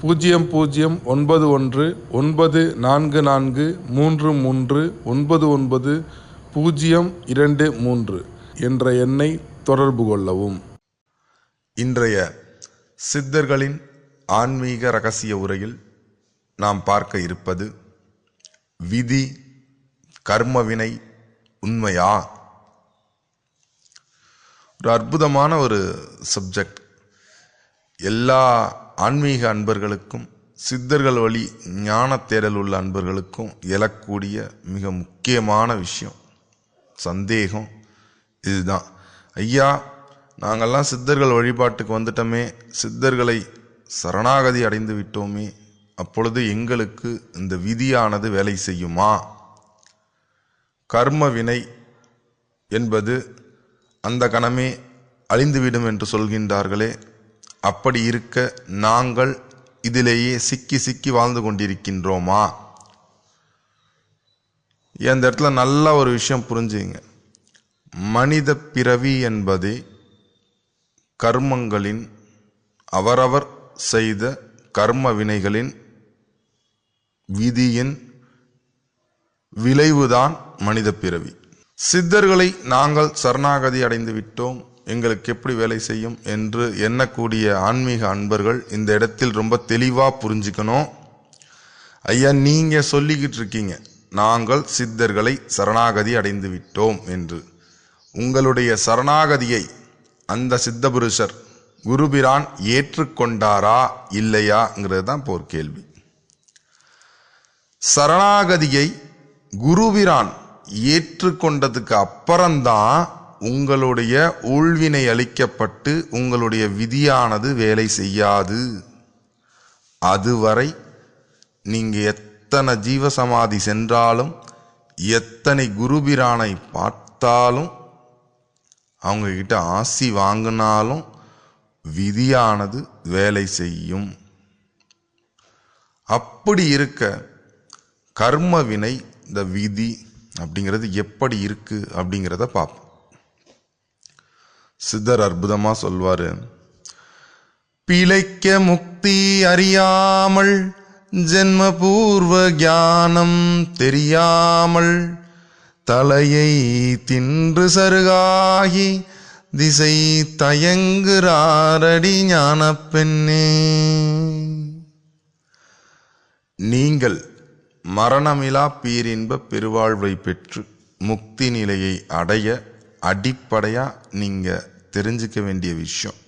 பூஜ்ஜியம் பூஜ்ஜியம் ஒன்பது ஒன்று ஒன்பது நான்கு நான்கு மூன்று மூன்று ஒன்பது ஒன்பது பூஜ்ஜியம் இரண்டு மூன்று என்ற எண்ணை தொடர்பு கொள்ளவும். இன்றைய சித்தர்களின் ஆன்மீக ரகசிய உரையில் நாம் பார்க்க இருப்பது விதி கர்மவினை உண்மையா? ஒரு அற்புதமான ஒரு சப்ஜெக்ட் எல்லா ஆன்மீக அன்பர்களுக்கும் சித்தர்கள் வழி ஞான தேடல் உள்ள அன்பர்களுக்கும் எழக்கூடிய மிக முக்கியமான விஷயம் சந்தேகம் இதுதான். ஐயா நாங்கள்லாம் சித்தர்கள் வழிபாட்டுக்கு வந்துட்டோமே சித்தர்களை சரணாகதி அடைந்து விட்டோமே அப்பொழுது எங்களுக்கு இந்த விதியானது வேலை செய்யுமா? கர்ம வினை என்பது அந்த கணமே அழிந்துவிடும் என்று சொல்கின்றார்களே அப்படி இருக்க நாங்கள் இதிலேயே சிக்கி சிக்கி வாழ்ந்து கொண்டிருக்கின்றோமா? இந்த இடத்துல நல்ல ஒரு விஷயம் புரிஞ்சுங்க. மனித பிறவி என்பது கர்மங்களின் அவரவர் செய்த கர்ம வினைகளின் விதியின் விளைவுதான் மனித பிறவி. சித்தர்களை நாங்கள் சரணாகதி அடைந்து விட்டோம். எங்களுக்கு எப்படி வேலை செய்யும் என்று எண்ணக்கூடிய ஆன்மீக அன்பர்கள் இந்த இடத்தில் ரொம்ப தெளிவாக புரிஞ்சுக்கணும். ஐயா நீங்கள் சொல்லிக்கிட்டு இருக்கீங்க. நாங்கள் சித்தர்களை சரணாகதி அடைந்து விட்டோம் என்று. உங்களுடைய சரணாகதியை அந்த சித்தபுருஷர் குருபிரான் ஏற்றுக்கொண்டாரா இல்லையாங்கிறது தான் இப்போ ஒரு கேள்வி. சரணாகதியை குருபிரான் ஏற்றுக்கொண்டதுக்கு அப்புறம்தான் உங்களுடைய உள்வினை அளிக்கப்பட்டு உங்களுடைய விதியானது வேலை செய்யாது. அதுவரை நீங்கள் எத்தனை ஜீவசமாதி சென்றாலும் எத்தனை குருபிரானை பார்த்தாலும் அவங்கக்கிட்ட ஆசி வாங்கினாலும் விதியானது வேலை செய்யும். அப்படி இருக்க கர்ம வினை இந்த விதி அப்படிங்கிறது எப்படி இருக்குது அப்படிங்கிறத பார்ப்போம். சித்தர் அற்புதமா சொல்வாரு. பிழைக்க முக்தி அறியாமல் ஜென்ம பூர்வ ஞானம் தெரியாமல் தலையை தின்று சருகாகி திசை தயங்குறாரடி ஞான பெண்ணே நீங்கள் மரணமிலா பீரின்ப பெருவாழ்வை பெற்று முக்தி நிலையை அடைய அடிப்படையாக நீங்கள் தெரிஞ்சுக்க வேண்டிய விஷயம்.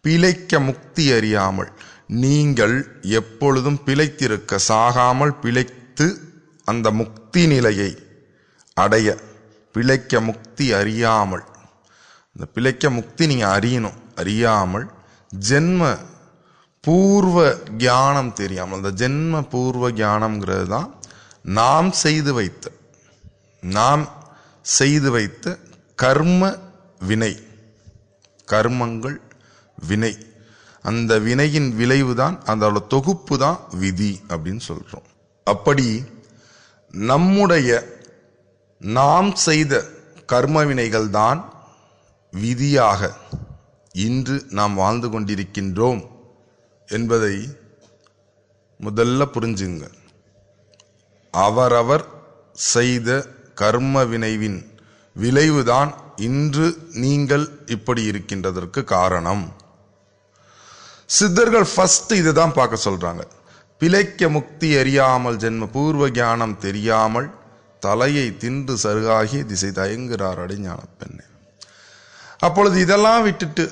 பிழைக்க முக்தி அறியாமல் நீங்கள் எப்பொழுதும் பிழைத்திருக்க சாகாமல் பிழைத்து அந்த முக்தி நிலையை அடைய பிழைக்க முக்தி அறியாமல் இந்த பிழைக்க முக்தி நீங்கள் அறியணும். அறியாமல் ஜென்ம பூர்வ ஞானம் தெரியாமல் அந்த ஜென்ம பூர்வ ஞானம்ங்கிறது தான் நாம் செய்து வைத்த நாம் செய்து வைத்த கர்ம வினை. கர்மங்கள் வினை. அந்த வினையின் விளைவு தான் அதோட தொகுப்பு தான் விதி அப்படின்னு சொல்கிறோம் அப்படி நம்முடைய நாம் செய்த கர்ம வினைகள் தான் விதியாக இன்று நாம் வாழ்ந்து கொண்டிருக்கின்றோம் என்பதை முதல்ல புரிஞ்சுங்க. அவரவர் செய்த கர்ம வினைவின் விளைவுதான் இன்று நீங்கள் இப்படி இருக்கின்றதற்கு காரணம். சித்தர்கள் ஃபர்ஸ்ட் இதுதான் பார்க்க சொல்றாங்க. பிழைக்க முக்தி அறியாமல் ஜென்ம பூர்வ ஞானம் தெரியாமல் தலையை தின்று சருகாகி திசை தயங்குகிறார் அடிஞான பெண்ணே. அப்பொழுது இதெல்லாம் விட்டுட்டு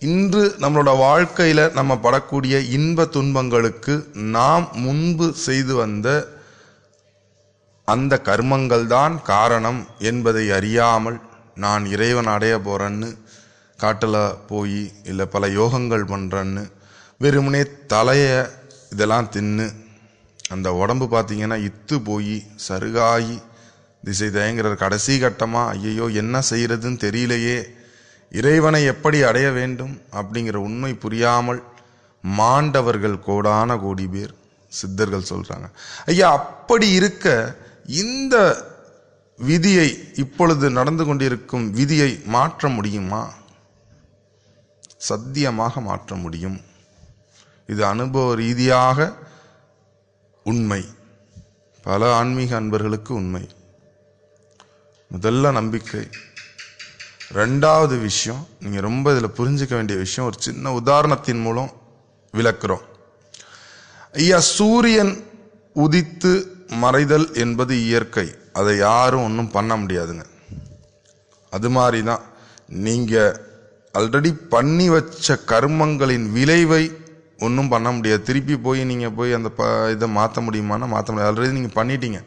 இன்று நம்மளோட வாழ்க்கையில் நம்ம படக்கூடிய இன்ப துன்பங்களுக்கு நாம் முன்பு செய்து வந்த அந்த கர்மங்கள் தான் காரணம் என்பதை அறியாமல் நான் இறைவன் அடைய போகிறேன்னு காட்டில் போய் இல்லை பல யோகங்கள் பண்ணுறேன்னு வெறுமனே தலையை இதெல்லாம் தின்னு அந்த உடம்பு பார்த்திங்கன்னா இத்து போய் சருகாகி திசை தயங்குற கடைசி கட்டமாக ஐயையோ என்ன செய்கிறதுன்னு தெரியலையே இறைவனை எப்படி அடைய வேண்டும் அப்படிங்கிற உண்மை புரியாமல் மாண்டவர்கள் கோடான கோடி பேர் சித்தர்கள் சொல்கிறாங்க ஐயா அப்படி இருக்க இந்த விதியை இப்பொழுது நடந்து கொண்டிருக்கும் விதியை மாற்ற முடியுமா? சத்தியமாக மாற்ற முடியும். இது அனுபவ ரீதியாக உண்மை. பல ஆன்மீக அன்பர்களுக்கு உண்மை. முதல்ல நம்பிக்கை. ரெண்டாவது விஷயம் நீங்கள் ரொம்ப இதில் புரிஞ்சுக்க வேண்டிய விஷயம் ஒரு சின்ன உதாரணத்தின் மூலம் விளக்குறோம். ஐயா சூரியன் உதித்து மறைதல் என்பது இயற்கை. அதை யாரும் ஒன்றும் பண்ண முடியாதுங்க. அது மாதிரி தான் நீங்கள் ஆல்ரெடி பண்ணி வச்ச கர்மங்களின் விளைவை ஒன்றும் பண்ண முடியாது. திருப்பி போய் நீங்கள் போய் அந்த ப இதை மாற்ற முடியுமானா மாற்ற முடியாது. ஆல்ரெடி நீங்கள் பண்ணிட்டீங்க.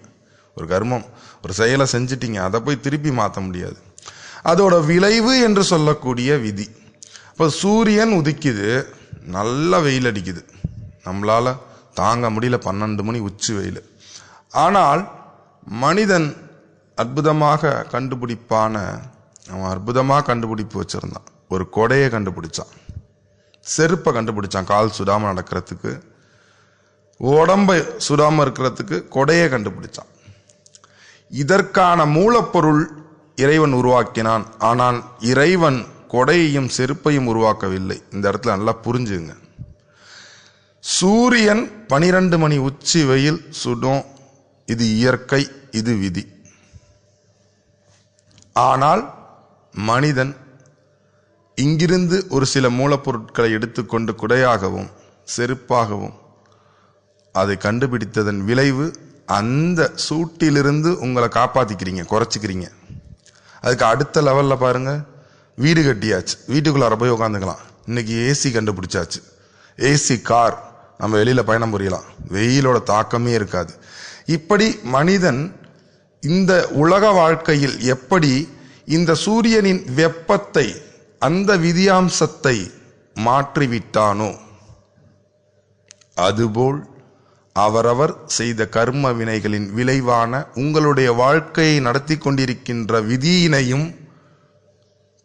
ஒரு கர்மம் ஒரு செயலை செஞ்சிட்டீங்க. அதை போய் திருப்பி மாற்ற முடியாது. அதோட விளைவு என்று சொல்லக்கூடிய விதி. இப்போ சூரியன் உதிக்குது. நல்ல வெயில் அடிக்குது. நம்மளால் தாங்க முடியல. பன்னெண்டு மணி உச்சி வெயில். ஆனால் மனிதன் அற்புதமாக கண்டுபிடிப்பான அவன் அற்புதமாக கண்டுபிடிப்பு வச்சுருந்தான். ஒரு கொடையை கண்டுபிடிச்சான். செருப்பை கண்டுபிடிச்சான் கால் சுடாமல் நடக்கிறதுக்கு. உடம்பை சுடாமல் இருக்கிறதுக்கு கொடையை கண்டுபிடிச்சான். இதற்கான மூலப்பொருள் இறைவன் உருவாக்கினான். ஆனால் இறைவன் கொடையையும் செருப்பையும் உருவாக்கவில்லை. இந்த இடத்துல நல்லா புரிஞ்சுங்க. சூரியன் பனிரெண்டு மணி உச்சி வெயில் சுடும் இது இயற்கை இது விதி. ஆனால் மனிதன் இங்கிருந்து ஒரு சில மூலப்பொருட்களை எடுத்துக்கொண்டு குடையாகவும் செருப்பாகவும் அதை கண்டுபிடித்ததன் விளைவு அந்த சூட்டிலிருந்து உங்களை காப்பாற்றிக்கிறீங்க குறைச்சிக்கிறீங்க. அதுக்கு அடுத்த லெவலில் பாருங்க. வீடு கட்டியாச்சு. வீட்டுக்குள்ளார போய் உட்காந்துக்கலாம் இன்றைக்கி ஏசி கண்டுபிடிச்சாச்சு. ஏசி கார் நம்ம வெளியில் பயணம் புரியலாம். வெயிலோட தாக்கமே இருக்காது. இப்படி மனிதன் இந்த உலக வாழ்க்கையில் எப்படி இந்த சூரியனின் வெப்பத்தை அந்த விதியாம்சத்தை மாற்றிவிட்டானோ அதுபோல் அவரவர் செய்த கர்ம வினைகளின் விளைவான உங்களுடைய வாழ்க்கையை நடத்தி கொண்டிருக்கின்ற விதியினையும்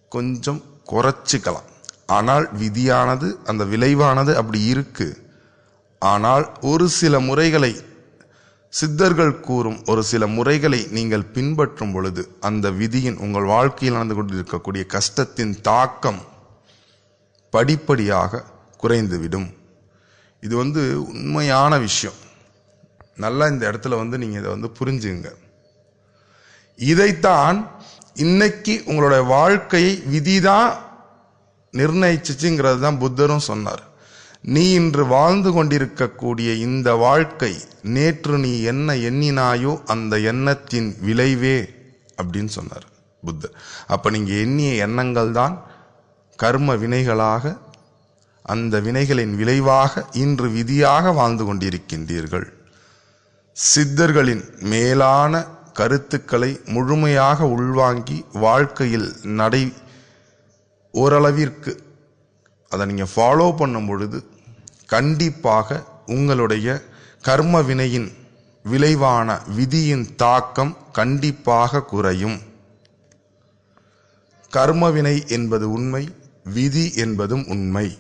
கொஞ்சம் குறைச்சிக்கலாம். ஆனால் விதியானது அந்த விளைவானது அப்படி இருக்கு. ஆனால் ஒரு சில முறைகளை சித்தர்கள் கூறும் ஒரு சில முறைகளை நீங்கள் பின்பற்றும் பொழுது அந்த விதியின் உங்கள் வாழ்க்கையில் நடந்து கொண்டிருக்கக்கூடிய கஷ்டத்தின் தாக்கம் படிப்படியாக குறைந்துவிடும். இது வந்து உண்மையான விஷயம். நல்லா இந்த இடத்துல வந்து நீங்கள் இதை வந்து புரிஞ்சுங்க. இதைத்தான் இன்னைக்கு உங்களுடைய வாழ்க்கையை விதிதான் நிர்ணயிச்சிச்சுங்கிறது தான் புத்தரும் சொன்னார். நீ இன்று வாழ்ந்து கொண்டிருக்கக்கூடிய இந்த வாழ்க்கை நேற்று நீ என்ன எண்ணினாயோ அந்த எண்ணத்தின் விளைவே அப்படின்னு சொன்னார் புத்தர். அப்போ நீங்கள் எண்ணிய எண்ணங்கள் தான் கர்ம வினைகளாக அந்த வினைகளின் விளைவாக இன்று விதியாக வாழ்ந்து கொண்டிருக்கின்றீர்கள். சித்தர்களின் மேலான கருத்துக்களை முழுமையாக உள்வாங்கி வாழ்க்கையில் நடை ஓரளவிற்கு அதை நீங்கள் ஃபாலோ பண்ணும் பொழுது கண்டிப்பாக உங்களுடைய கர்ம வினையின் விளைவான விதியின் தாக்கம் கண்டிப்பாக குறையும். கர்மவினை என்பது உண்மை விதி என்பதும் உண்மை.